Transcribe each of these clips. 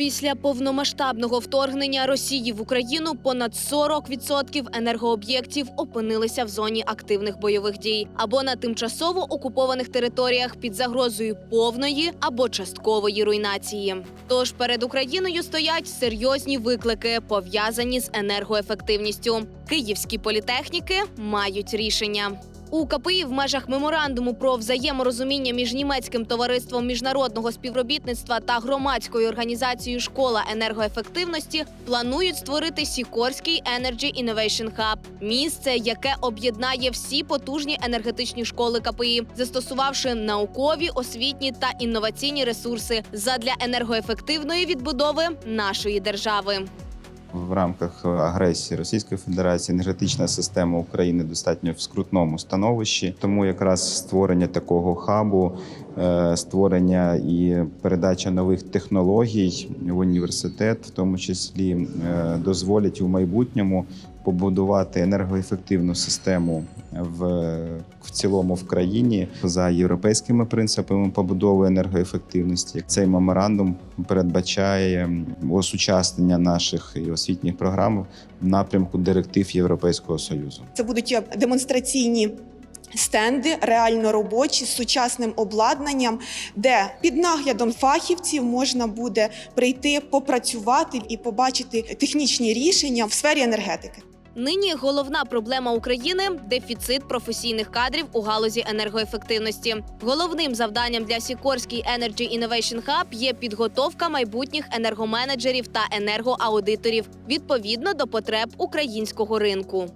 Після повномасштабного вторгнення Росії в Україну понад 40% енергооб'єктів опинилися в зоні активних бойових дій або на тимчасово окупованих територіях під загрозою повної або часткової руйнації. Тож перед Україною стоять серйозні виклики, пов'язані з енергоефективністю. Київські політехніки мають рішення. У КПІ в межах меморандуму про взаєморозуміння між німецьким товариством міжнародного співробітництва та громадською організацією Школа енергоефективності планують створити Сікорський Energy Innovation Hub – місце, яке об'єднає всі потужні енергетичні школи КПІ, застосувавши наукові, освітні та інноваційні ресурси задля енергоефективної відбудови нашої держави. В рамках агресії Російської Федерації енергетична система України достатньо в скрутному становищі. Тому якраз створення такого хабу, е, створення і передача нових технологій в університет, в тому числі, е, дозволять у майбутньому побудувати енергоефективну систему в, в цілому в країні за європейськими принципами побудови енергоефективності. Цей меморандум передбачає осучаснення наших і освітніх програм в напрямку директив Європейського союзу. Це будуть е, демонстраційні. Стенди реально робочі з сучасним обладнанням, де під наглядом фахівців можна буде прийти, попрацювати і побачити технічні рішення в сфері енергетики. Нині головна проблема України дефіцит професійних кадрів у галузі енергоефективності. Головним завданням для Сікорський Energy Innovation Hub є підготовка майбутніх енергоменеджерів та енергоаудиторів відповідно до потреб українського ринку.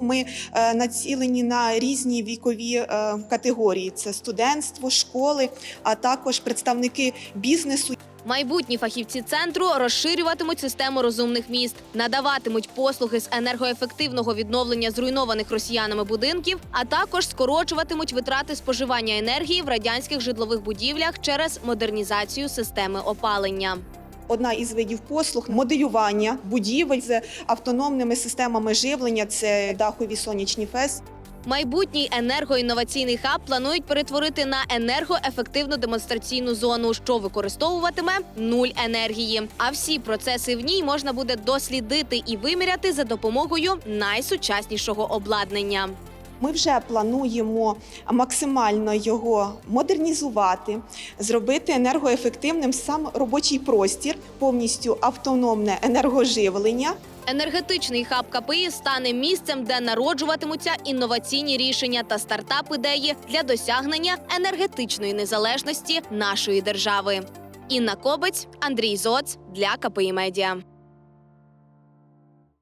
Ми е, націлені на різні вікові е, категорії: це студентство, школи, а також представники бізнесу. Майбутні фахівці центру розширюватимуть систему розумних міст, надаватимуть послуги з енергоефективного відновлення зруйнованих росіянами будинків, а також скорочуватимуть витрати споживання енергії в радянських житлових будівлях через модернізацію системи опалення. Одна із видів послуг моделювання будівель з автономними системами живлення. Це дахові сонячні фес. Майбутній енергоінноваційний хаб планують перетворити на енергоефективну демонстраційну зону, що використовуватиме нуль енергії. А всі процеси в ній можна буде дослідити і виміряти за допомогою найсучаснішого обладнання. Ми вже плануємо максимально його модернізувати, зробити енергоефективним сам робочий простір, повністю автономне енергоживлення. Енергетичний хаб КПІ стане місцем, де народжуватимуться інноваційні рішення та стартап-ідеї для досягнення енергетичної незалежності нашої держави. Інна Кобець, Андрій Зоц для КПІ Медіа.